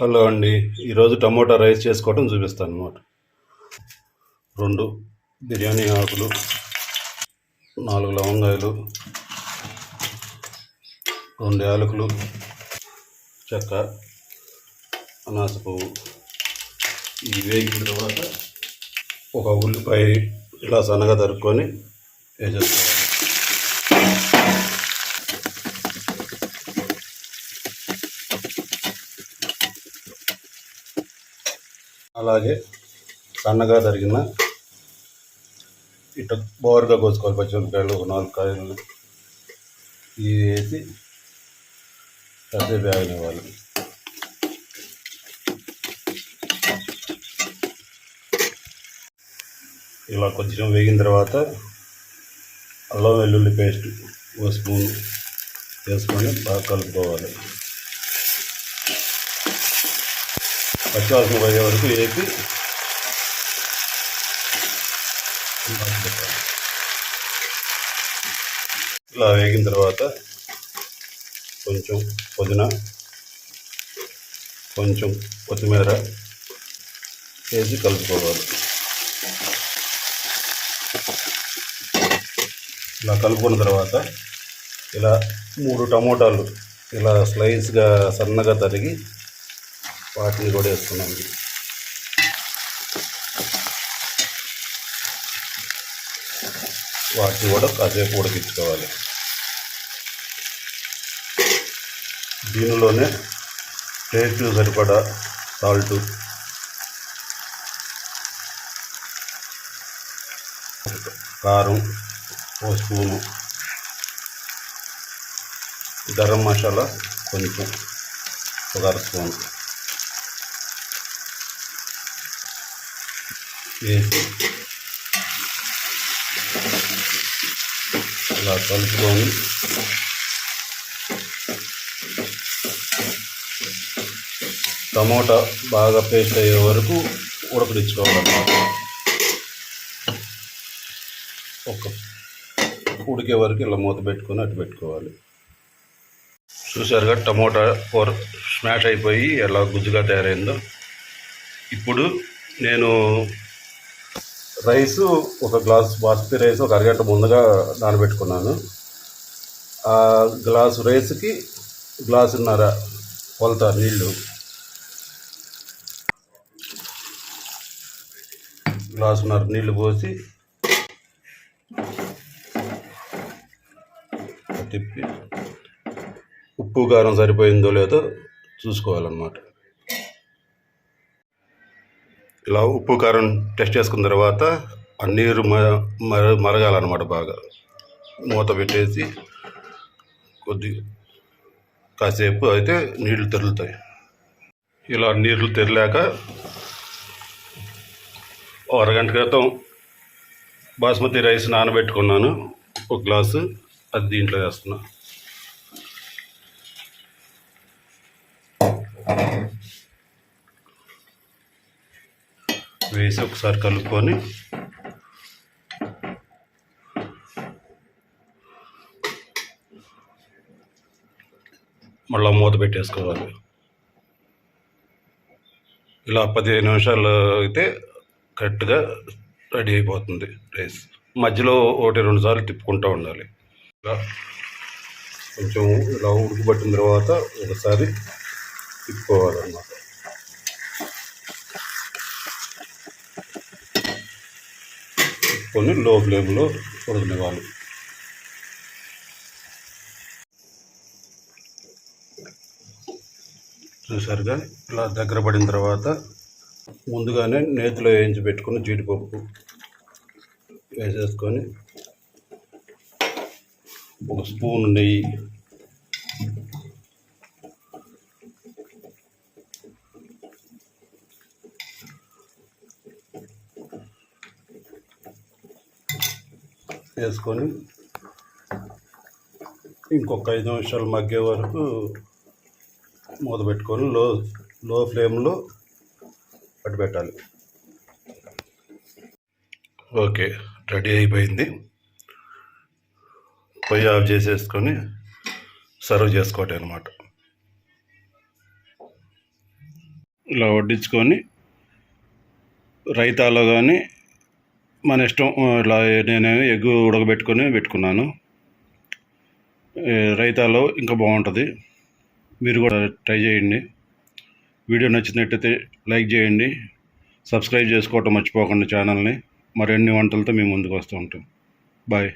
Hello అండి. ఈరోజు tomato rice చేసుకోవటం చూపిస్తాను అనమాట రెండు బిర్యానీ ఆకులు నాలుగు లవంగాయలు రెండు యాలకులు చెక్క అనాస పువ్వు. ఇవి వేగిన తర్వాత ఒక ఉల్లిపాయ ఇలా సన్నగా తరుక్కొని వేసేస్తాను అలాగే సన్నగా తరిగిన ఇట్ట బోరుగా కోసుకోవాలి పచ్చిమిరపకాయలు ఒక నాలుగు కాయలు ఇవి వేసి కాసేపు ఆగనివ్వాలి ఇలా కొంచెం వేగిన తర్వాత అల్లం వెల్లుల్లి పేస్ట్ ఓ స్పూన్ వేసుకొని బాగా కలుపుకోవాలి. పచ్చివాసన పోయే వరకు వేసి ఇలా వేగిన తర్వాత కొంచెం పుదీనా కొంచెం కొత్తిమీర వేసి కలుపుకోవాలి. ఇలా కలుపుకున్న తర్వాత ఇలా మూడు టమోటాలు ఇలా స్లైస్గా సన్నగా తరిగి వాటిని కూడా వేసుకున్నాం వాటిని కూడా కాసేపు ఉడికించుకోవాలి. దీనిలోనే టేస్ట్ సరిపడా సాల్ట్. కారం ఓ స్పూను. గరం మసాలా కొంచెం ఒక అర స్పూన్. వేసి ఇలా కలుపుకొని టమోటా బాగా పేస్ట్ అయ్యే వరకు ఉడకడించుకోవాలన్నమాట ఒక ఉడికే వరకు ఇలా మూత పెట్టుకొని అటు పెట్టుకోవాలి. చూసారుగా టమోటా కూర స్మాష్ అయిపోయి ఎలా గుజ్జుగా తయారైందో. ఇప్పుడు నేను రైసు ఒక గ్లాస్ బాస్మతి రైస్ ఒక అరగంట ముందుగా నానబెట్టుకున్నాను. ఆ గ్లాసు రైస్కి గ్లాసున్నర కొలత నీళ్ళు. గ్లాసున్నర నీళ్ళు పోసి తిప్పి ఉప్పు కారం సరిపోయిందో లేదో చూసుకోవాలన్నమాట. ఇలా ఉప్పు కారం టెస్ట్ చేసుకున్న తర్వాత ఆ నీరు మ మర- మరగాలన్నమాట బాగా. మూత పెట్టేసి కొద్ది కాసేపు అయితే నీళ్ళు తెరులుతాయి. ఇలా నీళ్ళు తెరలేక అరగంట క్రితం బాస్మతి రైస్ నానబెట్టుకున్నాను. ఒక గ్లాసు అది దీంట్లో వేస్తున్నాను వేసి ఒకసారి కలుపుకొని మళ్ళీ మూత పెట్టేసుకోవాలి. ఇలా పదిహేను నిమిషాలు అయితే కరెక్ట్గా రెడీ అయిపోతుంది రైస్. మధ్యలో ఒకటి రెండు సార్లు తిప్పుకుంటూ ఉండాలి. ఇలా కొంచెం ఇలా ఉడికిపట్టిన తర్వాత ఒకసారి తిప్పుకోవాలన్నమాట. కొన్ని లో ఫ్లేమ్లో ఉడకనివ్వాలి. చూసారుగా? ఇలా దగ్గర పడిన తర్వాత ముందుగానే నేతిలో వేయించి పెట్టుకుని జీడిపప్పు వేసేసుకొని ఒక స్పూన్ నెయ్యి వేసుకొని ఇంకొక ఐదు నిమిషాలు మగ్గే వరకు మూత పెట్టుకొని లో లో ఫ్లేమ్లో పట్టు పెట్టాలి. ఓకే రెడీ అయిపోయింది. పొయ్యి ఆఫ్ చేసేసుకొని సర్వ్ చేసుకోవటం అనమాట ఇలా వడ్డించుకొని రైతాలో కానీ మన ఇష్టం ఇలా నేను ఎగ్ ఉడకబెట్టుకొని పెట్టుకున్నాను. రైతాలో ఇంకా బాగుంటుంది. మీరు కూడా ట్రై చేయండి. వీడియో నచ్చినట్టయితే లైక్ చేయండి. సబ్స్క్రైబ్ చేసుకోవటం మర్చిపోకండి ఛానల్ని. మరిన్ని వంటలతో మేము ముందుకు వస్తూ ఉంటాం. బాయ్.